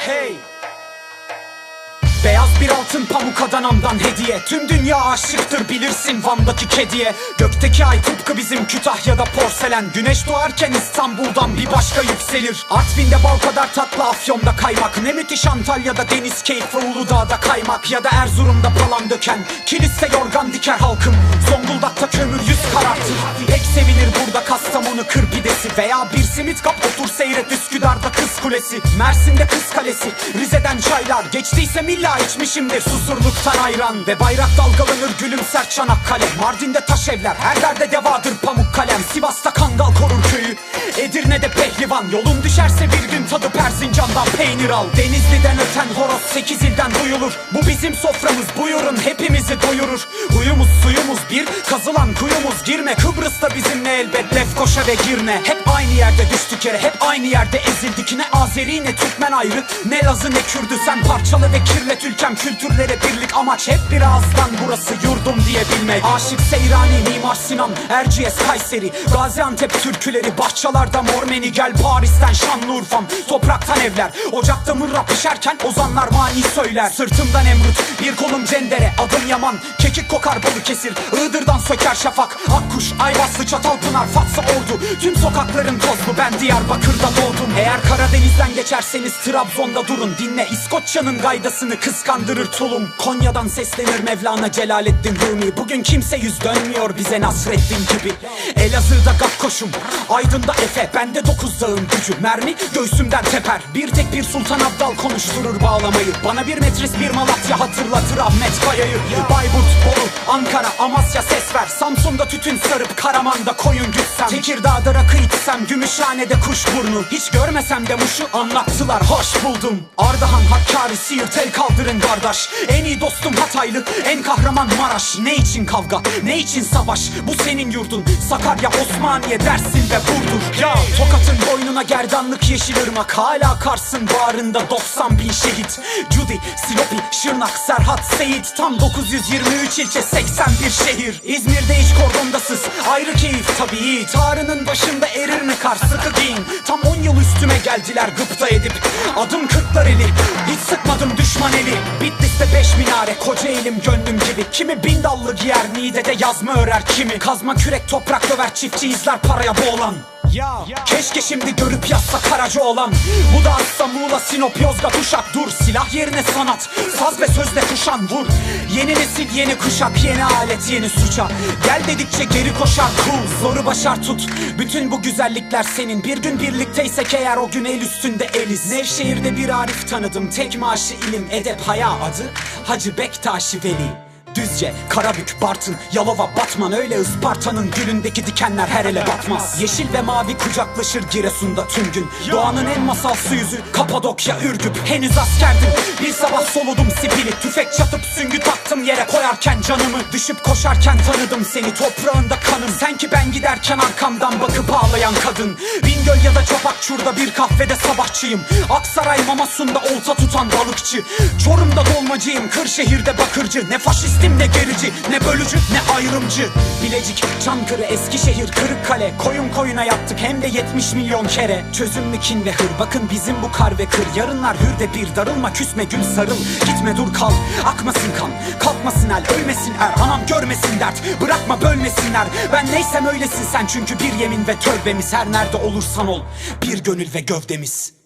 Hey. Bir altın pamuk Adana'mdan hediye. Tüm dünya aşıktır bilirsin Van'daki kediye. Gökteki ay tıpkı bizim Kütahya'da porselen. Güneş doğarken İstanbul'dan bir başka yükselir. Artvin'de bal kadar tatlı Afyon'da kaymak. Ne müthiş Antalya'da deniz keyfi Uludağ'da kaymak. Ya da Erzurum'da palan döken. Kiliste yorgan diker halkım. Zonguldak'ta kömür yüz karartır. Pek sevilir burada Kastamonu kır pidesi. Veya bir simit kap otur seyret Üsküdar'da kız kulesi. Mersin'de kız kalesi. Rize'den çaylar. Geçtiyse milla içmişimdir Susurluktan ayran Ve bayrak dalgalanır gülümser Çanakkale Mardin'de taş evler Her derde devadır pamuk kalem. Sivas'ta kangal korur köyü Edirne'de pehlivan Yolun düşerse bir gün tadı Erzincan'dan peynir al. Denizli'den öten horoz sekiz ilden duyulur. Bu bizim soframız buyurun hepimizi doyurur. Huyumuz suyumuz bir Kazılan kuyumuz girme. Kıbrıs'ta bizimle elbet Lefkoşa ve Girne. Hep aynı yerde düştük yere Hep aynı yerde ezildik. Ne Azeri ne Türkmen ayrı Ne Lazı ne Kürdü. Sen parçalı ve kirlet ülkem Kültürlere birlik amaç. Hep bir ağızdan Burası yurdum diye bilmek Aşık Seyrani Mimar Sinan Erciyes Kayseri. Gaziantep türküleri Bahçalarda Mormeni gel Paris'ten Şanlıurfa'm Topraktan evler. Ocakta mırra pişerken ozanlar mani söyler. Sırtımdan Emrut bir kolum cendere. Adım Yaman kekik kokar balı kesir. Iğdır'dan söker şafak Akkuş Ayvaslı Çatalpınar Fatsa Ordu. Tüm sokakların tozlu ben Diyarbakır'da doğdum. Eğer Karadeniz'den geçerseniz Trabzon'da durun. Dinle İskoçya'nın gaydasını kıskandırır tulum. Konya'dan seslenir Mevlana Celaleddin Rumi. Bugün kimse yüz dönmüyor bize Nasreddin gibi. Elazığ'da Gakkoş'um Aydın'da Efe. Bende dokuz dağın gücü Mermi göğsümden teper. Bir tek bir Sultan Abdal konuşturur bağlamayı. Bana bir metris bir Malatya hatırlatır Ahmet Kaya'yı. Bayburt, Bolu, Ankara, Amasya ses ver. Samsun'da tütün sarıp Karaman'da koyun gütsem Tekirdağ'da rakı içsem Gümüşhane'de kuşburnu Hiç görmesem de muşu anlattılar. Hoş buldum. Ardahan, Hakkari, Siirt el kaldırın kardeş. En iyi dostum Hataylı, en kahraman Maraş. Ne için kavga, ne için savaş? Bu senin yurdun, Sakarya, Osmaniye, Dersin ve Burdur. Ya Tokat'ın boynuna gerdanlık yeşil ırmak. Hala Kars'ın bağrında 90 bin şehit. Cudi, Silopi, Şırnak, Serhat, Seyit. Tam 923 ilçe 81 şehir. İzmir'de hiç kordondasız. Ayrı keyif tabii. Tarının başında erir mi kar? Sıkı giyin. Tam 10 yıl üstüme geldiler gıpta edip. Adım kırklar eli. Hiç sıkmadım düşman eli. Bitlis'te beş minare koca elim gönlüm gibi. Kimi bin dallı giyer Niğde'de yazma örer kimi. Kazma kürek toprak döver çiftçi izler paraya boğulan keşke şimdi görüp yazsa Karaca olan. Bu da asla Muğla, Sinop, Yozgat, Uşak Dur. Silah yerine sanat Saz ve sözle kuşan vur. Yeni nesil yeni kuşak Yeni alet yeni suça. Gel dedikçe geri koşar cool Zoru başar tut. Bütün bu güzellikler senin. Bir gün birlikteysek eğer o gün el üstünde eliz. Nevşehir'de bir Arif tanıdım. Tek maaşı ilim edep haya adı Hacı Bektaşi Veli Düzce, Karabük, Bartın, Yalova, Batman. Öyle Isparta'nın gülündeki dikenler her ele batmaz. Yeşil ve mavi kucaklaşır Giresun'da tüm gün. Doğanın en masalsı yüzü Kapadokya, Ürgüp. Henüz askerdim bir sabah soludum sipili. Tüfek çatıp süngü taktım yere koyarken canımı Düşüp koşarken tanıdım seni toprağında kanım. Sen ki ben giderken arkamdan bakıp ağlayan kadın. Bingöl ya da Çapakçur'da bir kahvede sabahçıyım. Aksaray Mamasun'da olta tutan balıkçı. Çorum'da dolmacıyım Kırşehir'de bakırcı. Ne faşistim ne gerici ne bölücü ne ayrımcı. Bilecik, Çankırı, Eskişehir, Kırıkkale. Koyun koyuna yaptık hem de 70 milyon kere. Çözümlü kin ve hır? Bakın bizim bu kar ve kır. Yarınlar hür de bir darılma küsme gül sarıl. Gitme dur kal. Akmasın kan Kalkmasın el ölmesin er görmesin dert. Bırakma bölmesinler. Ben neysem öylesin sen. Çünkü bir yemin ve tövbemiz Her nerede olursan ol. Bir gönül ve gövdemiz